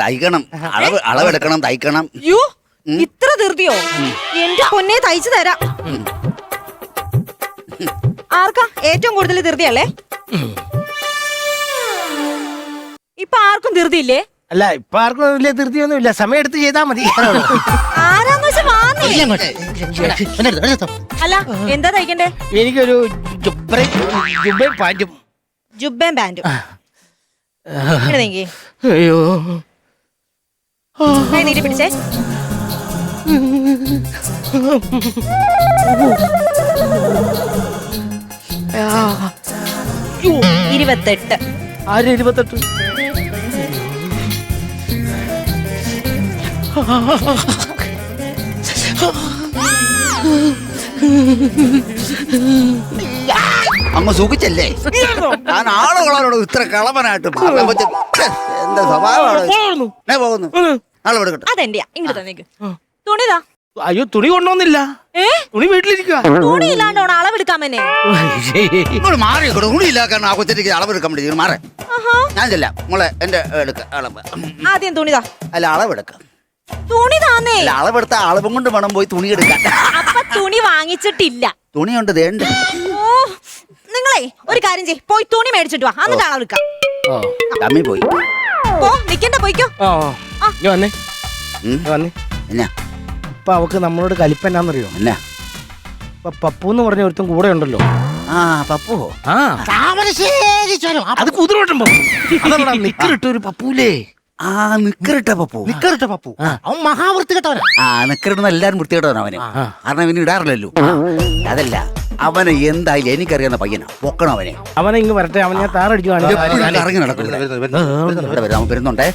തയ്ക്കണം. അളവ് അളവെടുക്കണം തയ്ക്കണം. യു ഇത്ര ധൃതിയോ? എന്റെ പൊന്നെ തയ്ച്ചു തരാം. ആർക്കാ ഏറ്റവും കൂടുതൽ ധൃതിയല്ലേ ഇപ്പൊ ആർക്കും ധൃതിയില്ലേ അല്ല ഇപ്പൊ ആർക്കും വലിയ ധൃതിയൊന്നും ഇല്ല. സമയം എടുത്ത് ചെയ്താ മതി. ആരാന്ന് അല്ല എന്താ തയ്ക്കണ്ടേ? എനിക്കൊരു ജുബ്ബയും ജുബ്ബയും പാന്റും നീങ്ങി അയ്യോ. നീട്ടി പിടിച്ചേ. ഇരുപത്തെട്ട്. ആര് ഇരുപത്തെട്ട്? അമ്മ സുഖിച്ചല്ലേ ഞാൻ ആളുകളോട് ഇത്ര കളവനായിട്ട് എന്റെ എന്താ സ്വഭാവമാണ്. ഞാൻ പോകുന്നു. അളവെടുക്കട്ടെ അതെന്റെയാ? ഇങ്ങോട്ട് തന്നേക്ക്. തുണിതാ? അയ്യോ തുണി കൊണ്ടോന്നില്ല തുണി വീട്ടിലിരിക്കുക തുണി ഇല്ലാണ്ടോണ അളവെടുക്കാൻ തന്നെ ഇങ്ങോട്ട് മാറി. ഉണിയില്ല കാരണം ആ അളവെടുക്കാൻ വേണ്ടി മാറേ. ഞാൻ ചെല്ലാം. മോളെ എന്റെ എടുക്ക. അളവ്. ആദ്യം തുണിതാ. അല്ല അളവെടുക്കാം. തുണി താന്നേ അളവെടുത്ത അളവും കൊണ്ട് വേണം പോയി തുണി എടുക്കാൻ. അപ്പൊ തുണി വാങ്ങിച്ചിട്ടില്ല. തുണി ദേണ്ട് ഓ നിങ്ങളെ ഒരു കാര്യം ചെയ് പോയി തുണി മേടിച്ചിട്ട് വാ. എന്നിട്ട് അളവെടുക്കാം ഓ തമ്മി പോയി. പോ നിക്കണ്ട പോയിക്കോ. ഓ ഇനി വന്നേ. ഉം. ഇനി വന്നേ. എന്നാ? ഇപ്പൊ അവക്ക് നമ്മളോട് കലിപ്പന്നാന്നറിയോ എന്നാ? ഇപ്പൊ പപ്പു എന്ന് പറഞ്ഞ ഒരുത്തും കൂടെ ഉണ്ടല്ലോ. ആ പപ്പു ആ. താമരശ്ശേരി ചുരം. അത് കുതിരോട്ടം പപ്പു അതല്ലടാ നിക്കറിട്ട് ഒരു പപ്പൂലേ. ആ നിക്കറിട്ട പപ്പു. നിക്കറിട്ട പപ്പു. അവൻ മഹാവൃത്തി കെട്ടവനാ ആ നിക്കറിടുന്ന എല്ലാരും വൃത്തികെട്ടവനാ അവന്. ആ. കാരണം ഇവന് ഇടാറില്ലല്ലോ. അതല്ല അവനെ എന്തായാലും എനിക്കറിയാവുന്ന പയ്യനാ പൊക്കണം അവനെ അവനെ ഇങ്ങ് വരട്ടെ അവൻ ഞാൻ എപ്പോഴും ഇറങ്ങി നടക്കില്ല വരുന്നുണ്ടേ